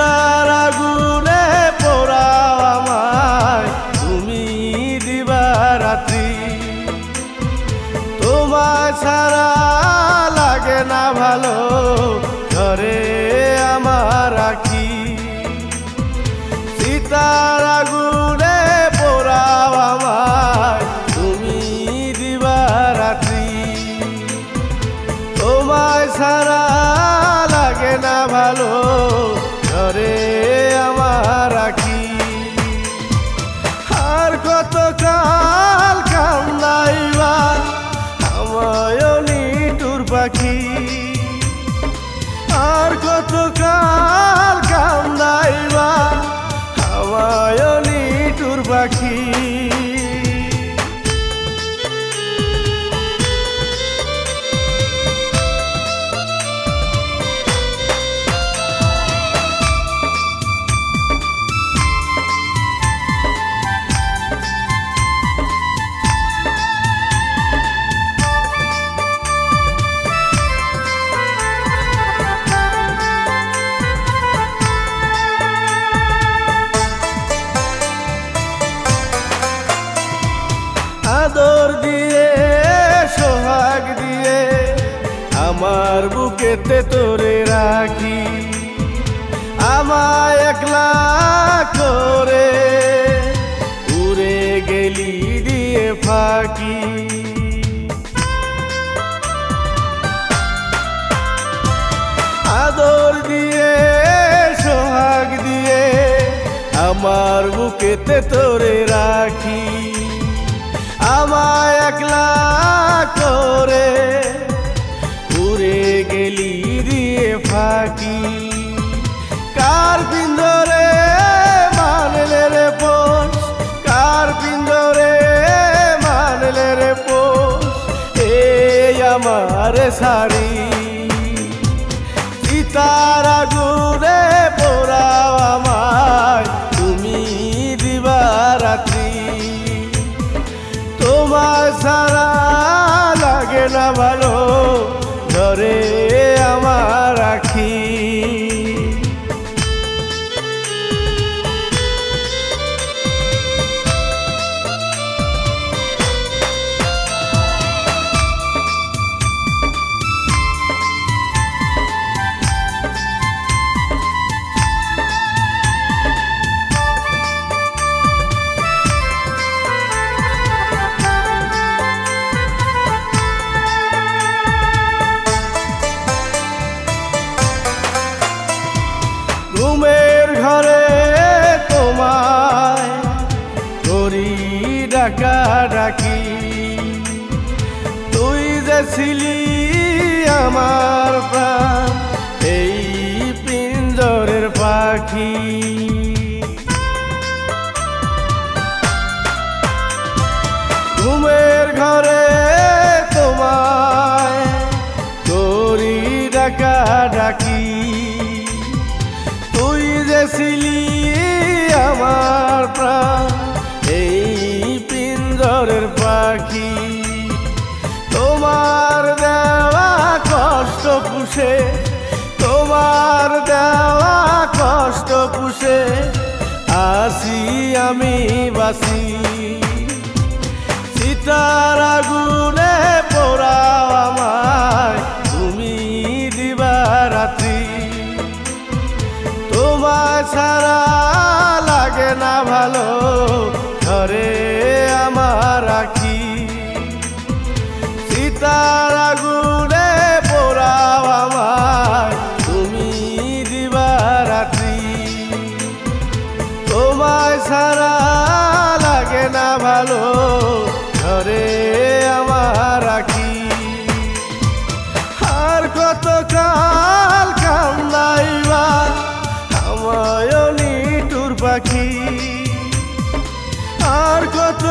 নেশার আগুনে পোড়াও আমায়। তুমি দিবা রাত্রি তোমায় ছাড়া লাগে না ভালো, ধরে আমার রাখি সীতার আগুনে পোড়াও আমায়। তুমি দিবা রাত্রি তোমায় ছাড়া আমার বুকেতে তোরে রাখি। আমায় একলা করে উড়ে গেলি দিয়ে ফাঁকি। আদর দিয়ে, সোহাগ দিয়ে আমার বুকেতে তোরে রাখি। আমায় একলা শাড়ি। সীতার আগুনে পোড়াও আমায় তুমি দিবারাত্রি। তোমার সারা লাগে না ভালো ঘরে ঘুমের ঘরে তোমায় করি ডাকা ডাকি তুই যে ছিলি আমার প্রাণ, এই পিঞ্জরের পাখি। ঘুমের ঘরে তোমায় করি ডাকা ডাকি তুই যে ছিলি আমার প্রাণ। এই পিঞ্জরের পাখি, তোমার দেওয়া কষ্ট পুষে, তোমার দেওয়া কষ্ট পুষে আসি আমি বাসি। সীতার আগুনে পোড়াও আমায়, তুমি দিবারাত্রি ছাড়া লাগে না ভালো। ঘরে আমার রাখি সীতার আগুনে পোড়াও আমায়। তুমি দিবারাত্রি। তোমায় ছাড়া লাগে না ভালো। ঘরে আমার রাখি আর কত কাল কান্দাইবা আমায় টুর পাখি। আর কত